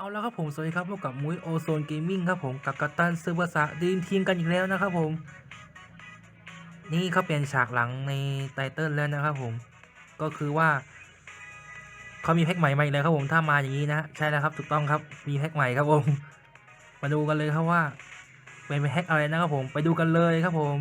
แล้วครับผม สวัสดีครับพบกับมุ้ยโอโซนเกมมิ่งครับผมกับกัปตันซูเปอร์สะดีมทีมกันอีกแล้วนะครับผม นี่เขาเปลี่ยนฉากหลังในไตเติลแล้วนะครับผม ก็คือว่าเขามีแพ็กใหม่มาอีกแล้วครับผมถ้ามาอย่างนี้นะใช่แล้วครับถูกต้องครับมีแพ็กใหม่ครับผมมาดูกันเลยครับว่า เป็นแพ็กอะไรนะครับผมไปดูกันเลยครับผม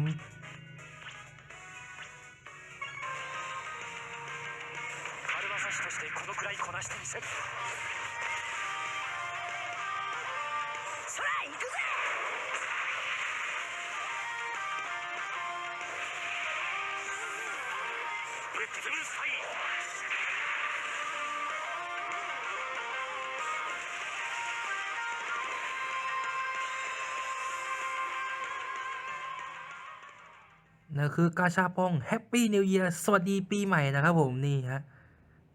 นั่นคือกาชาปองแฮปปี้นิว e ย r สวัสดีปีใหม่นะครับผมนี่ฮะ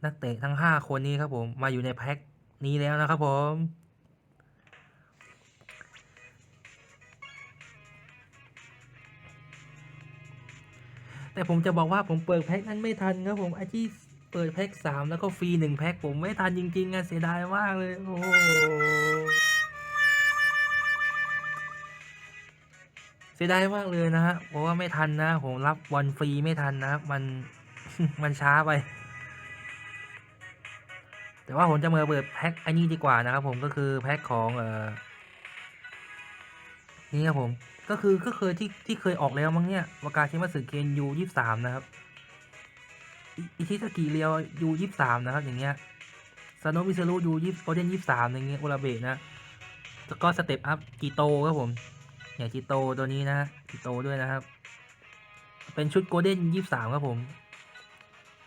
นักเตะทั้ง 5 คนนี้ครับผมมาอยู่ในแพ็คนี้แล้วนะครับผม แต่ผมจะบอกว่าผมเปิดแพ็คนั้นไม่ทันครับผมไอที่เปิดแพ็คสามแล้วก็ฟรีหนึ่งแพ็คผมไม่ทันจริงๆอะเสียดายมากเลยโอ้เสียดายมากเลยนะฮะเพราะว่าไม่ทันนะผมรับวันฟรีไม่ทันนะมันมันช้าไป แต่ว่าผมจะมาเปิดแพ็คอันนี้ดีกว่านะครับผมก็คือแพ็คของเอ่อ นี่ครับผม ก็คือก็เคยที่ที่เคยออกแล้วมั้งเนี่ยวากาชิมาสึเคนยูยี่สามนะครับ อิชิสกิเรียวยูยี่สามนะครับ อย่างเงี้ยซานโนมิเซรุยูยี่โอเดนยี่สามอย่างเงี้ยอุราเบะนะแล้วก็สเต็ปอัพกิโตครับผมอย่างกิโตตัวนี้นะกิโตด้วยนะครับ เป็นชุดโกลเด้นยี่สามครับผม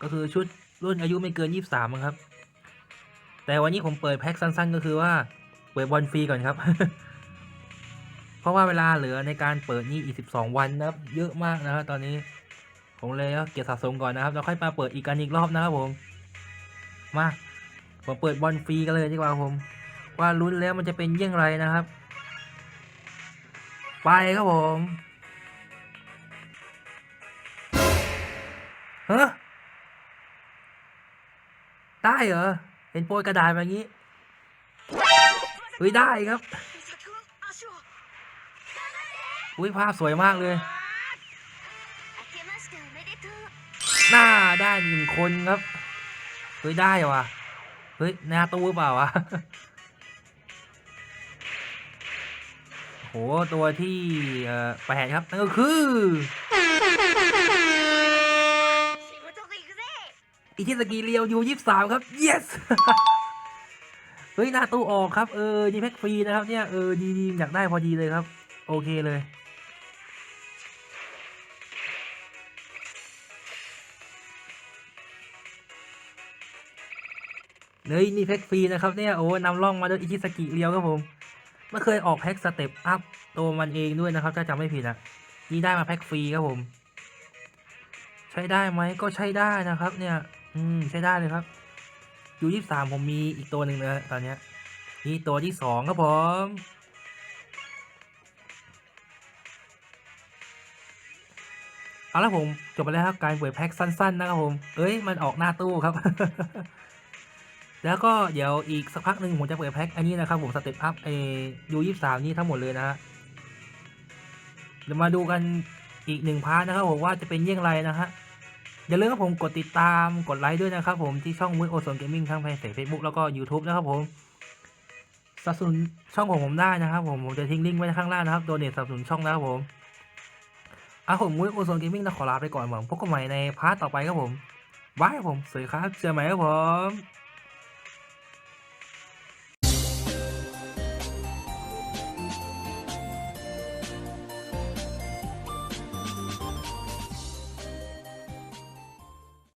ก็คือชุดรุ่นอายุไม่เกินยี่สามครับ แต่วันนี้ผมเปิดแพ็คสั้น ๆ ก็คือว่าเปิดบอลฟรีก่อนครับ ราะว่าเวลาเหลือในการเปิดนี่อีก 12 วันนะครับ เยอะมากนะครับตอนนี้ ผมเลยเก็บสะสมก่อนนะครับแล้วค่อยมาเปิดอีกกันอีกรอบนะครับผม มาผมเปิดบอลฟรีกันเลยดีกว่าผม ว่าลุ้นแล้วมันจะเป็นยี่ยงไรนะครับ ไปครับผมฮะได้เหรอ เห็นโปรยกระดาษแบบนี้เฮ้ยได้ครับ อุ้ยภาพสวยมากเลย หน้าได้หนึ่งคนครับ เฮ้ยได้วะเฮ้ยหน้าตู้หรือเปล่าวะ โหตัวที่แปดครับ นั่นก็คืออีทิสกีเรียวยูยี่สามครับ yes เฮ้ยหน้าตู้ออกครับ เออดีแพ็กฟรีนะครับเนี่ย เออดีดีอยากได้พอดีเลยครับ โอเคเลย เฮ้ยนี่แพ็กฟรีนะครับเนี่ยโอ้นำร่องมาด้วยอิชิสกิเรียวครับผมไม่เคยออกแพ็กสเต็ปอัพตัวมันเองด้วยนะครับ ถ้าจำไม่ผิดนะนี่ได้มาแพ็กฟรีครับผม ใช้ได้ไหมก็ใช้ได้นะครับ เนี่ย อืมใช้ได้เลยครับยูยี่สามผมมีอีกตัวหนึ่งนะตอนเนี้ยนี่ตัวที่สองครับผมเอาละผมจบไปแล้วครับการเปิดแพ็คสั้นๆนะครับผม เอ้ยมันออกหน้าตู้ครับ แล้วก็เดี๋ยวอีกสักพักหนึ่งผมจะเปิดแพ็คอันนี้นะครับผมสเต็ปอัพเอยูยี่สามนี่ทั้งหมดเลยนะฮะเดี๋ยวมาดูกันอีกหนึ่งพาร์ทนะครับผมว่าจะเป็นเยี่ยงไรนะฮะอย่าลืมครับผมกดติดตามกดไลค์ด้วยนะครับผมที่ช่องมือโอโซนเกมมิ่งทั้งเพจเฟซบุ๊กแล้วก็ YouTube นะครับผมสนับสนุนช่องของผมได้นะครับผมผมจะทิ้งลิงก์ไว้ข้างล่างนะครับโดเนทสนับสนุนช่องนะครับผมอะผมมือโอโซนเกมมิ่งต้องขอลาไปก่อนผมพบกันใหม่ในพาร์ทต่อไปครับผมบายครับผมสวัสดีครับเจอกันใหม่ครับผม